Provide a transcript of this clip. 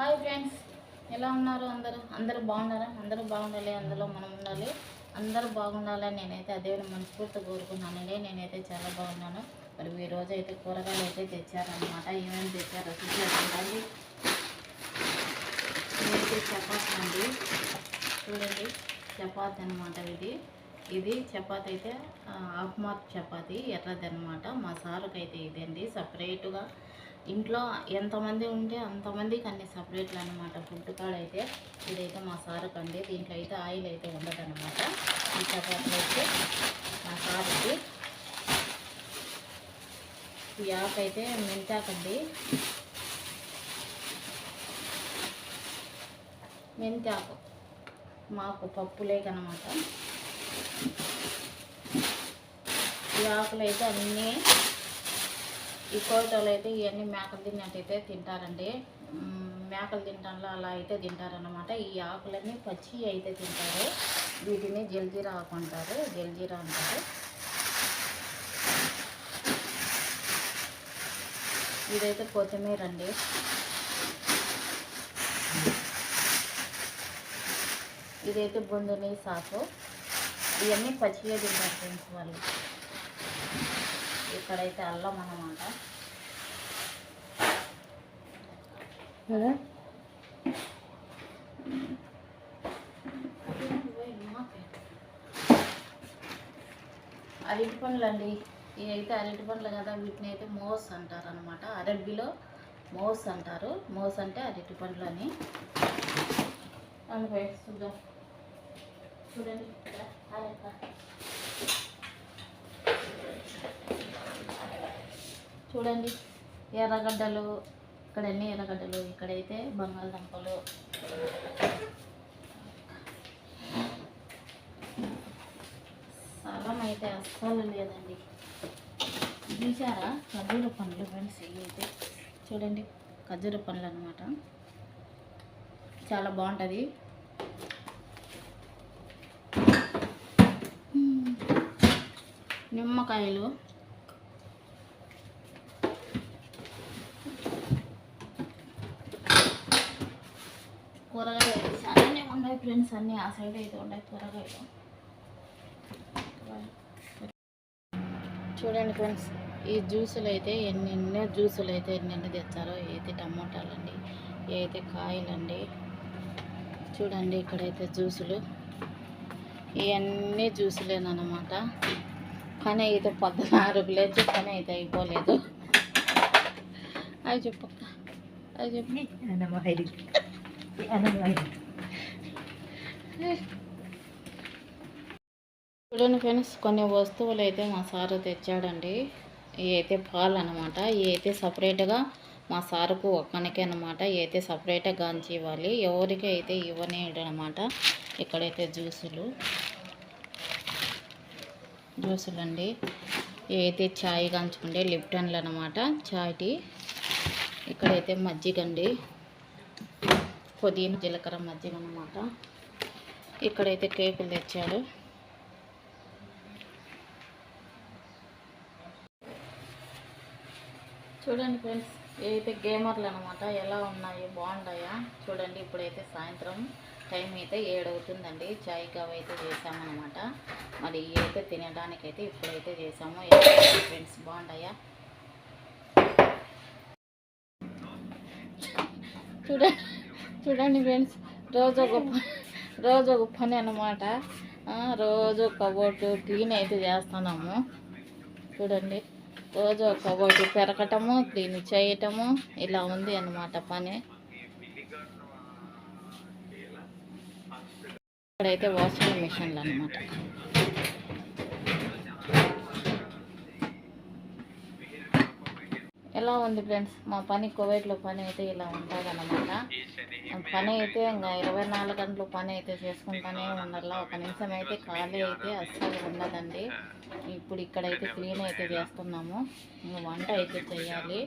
Hi friends ఎలా ఉన్నారు అందరూ? అందరూ బాగున్నారా? అందరూ బాగుండాలి అందులో మనం ఉండాలి. అందరూ బాగుండాలని నేనైతే అదే మనస్ఫూర్తి కోరుకున్నానండి నేనైతే చాలా బాగున్నాను. మరి ఈ రోజు అయితే కూరగాయలు అయితే తెచ్చారనమాట ఏమేమి తెచ్చారో చూసేదండి ఇదైతే చపాతీ అండి. చూడండి చపాతీ అనమాట ఇది. ఇది చపాతీ అయితే ఆ, హాఫ్ మార్క్ చపాతీ ఎర్రది అనమాట మా సారుకైతే ఇదండి. సపరేట్గా ఇంట్లో ఎంతమంది ఉంటే అంతమందికి అన్ని సపరేట్లు అనమాట ఫుడ్ కాడ అయితే ఇదైతే మా సారుకు అండి దీంట్లో అయితే ఆయిల్ అయితే ఉండదు అనమాట ఈ చపాతీలు అయితే మా సారుకి. ఈ ఆకు అయితే మెంతాకండి. మెంతాకు. మాకు పప్పులేకనమాట ఈ ఆకులు అయితే అన్నీ ఈ కోటలు అయితే ఇవన్నీ మేకలు తిన్నట్టయితే తింటారండి. మేకలు తింటాలో అలా అయితే తింటారనమాట ఈ ఆకులన్నీ పచ్చి అయితే తింటారు. వీటిని జల్జీరా ఆకు అంటారు. జల్జీరా అంటారు. ఇదైతే కొత్తిమీర అండి ఇదైతే బొందుని సాకు. ఇవన్నీ పచ్చిగా తింటారు ఫ్రెండ్స్ వాళ్ళు. ఇక్కడైతే అల్లం అన్నమాట. అరటి పండ్లు అండి ఇవి అయితే అరటి పండ్లు కదా వీటిని అయితే మోస్ అంటారు అనమాట అరబ్బీలో మోస్ అంటారు. మోస్ అంటే అరటి పండ్లు అని చూద్దాం. చూడండి. చూడండి ఎర్రగడ్డలు ఇక్కడ అన్ని ఎర్రగడ్డలు ఇక్కడైతే బంగాళదుంపలు. స్థలం అయితే అస్సలు లేదండి. చూసారా ఖర్జూర పండ్లు ఫ్రెండ్స్ ఇవి అయితే. చూడండి ఖర్జూర పండ్లు అనమాట చాలా బాగుంటుంది. నిమ్మకాయలు కూరగాయలు అయితే చాలానే ఉన్నాయి ఫ్రెండ్స్ అన్నీ ఆ సైడ్ అయితే ఉన్నాయి కూరగాయలు చూడండి ఫ్రెండ్స్ ఈ జ్యూసులు అయితే ఎన్నెన్నో జ్యూసులు అయితే ఎన్నెన్ని తెచ్చారో అయితే టమోటాలు అండి అయితే కాయలండి. చూడండి ఇక్కడైతే జ్యూసులు. ఇవన్నీ జ్యూసులేనమాట పని అయితే పద్నాలుగు లేదు పని అయితే అయిపోలేదు. అవి చెప్పక్క అవి చెప్పు. చూడండి ఫ్రెండ్స్ కొన్ని వస్తువులు అయితే మా సారు తెచ్చాడండి. ఇవి అయితే పాలు అనమాట ఇవి అయితే సపరేట్గా మా సారుకు ఒక్కనికే అనమాట ఇవి అయితే సపరేట్గా గాంచి ఇవ్వాలి. ఎవరికి అయితే ఇవ్వనేయడు అనమాట ఇక్కడైతే జ్యూసులు. జ్యూసులు అండి ఏదైతే ఛాయ్ కాంచుకుంటే లిప్టన్లు అనమాట ఛాయ్ టీ. ఇక్కడైతే మజ్జిగండి. పుదీనా జీలకర్ర మజ్జిగ అనమాట ఇక్కడైతే కేకులు తెచ్చాడు చూడండి ఫ్రెండ్స్ ఏవైతే గేమర్లు అనమాట ఎలా ఉన్నాయి బాగున్నాయా చూడండి ఇప్పుడైతే సాయంత్రం టైం అయితే ఏడవుతుందండి. చాయ్ కవ్ అయితే చేసామన్నమాట మరి ఇవి అయితే తినడానికైతే ఇప్పుడైతే చేసాము ఫ్రెండ్స్ బాగున్నాయా చూడండి. చూడండి ఫ్రెండ్స్ రోజు ఒక ప- రోజు ఒక పని అనమాట రోజు కబోర్డు క్లీన్ అయితే చేస్తున్నాము. చూడండి రోజు ఒక కబోర్డు పెరగటము క్లీన్ చేయటము ఇలా ఉంది అన్నమాట పని. ఇక్కడైతే వాషింగ్ మిషన్లు అనమాట ఎలా ఉంది ఫ్రెండ్స్? మా పని కువైట్లో పని అయితే ఇలా ఉంటుందన్నమాట. పని అయితే ఇంకా ఇరవై నాలుగు గంటలు పని అయితే చేసుకుంటానే ఉండాల? ఒక నిమిషం అయితే ఖాళీ అయితే అస్సలు ఉండదండి. ఇప్పుడు ఇక్కడైతే క్లీన్ అయితే చేస్తున్నాము. వంట అయితే చేయాలి.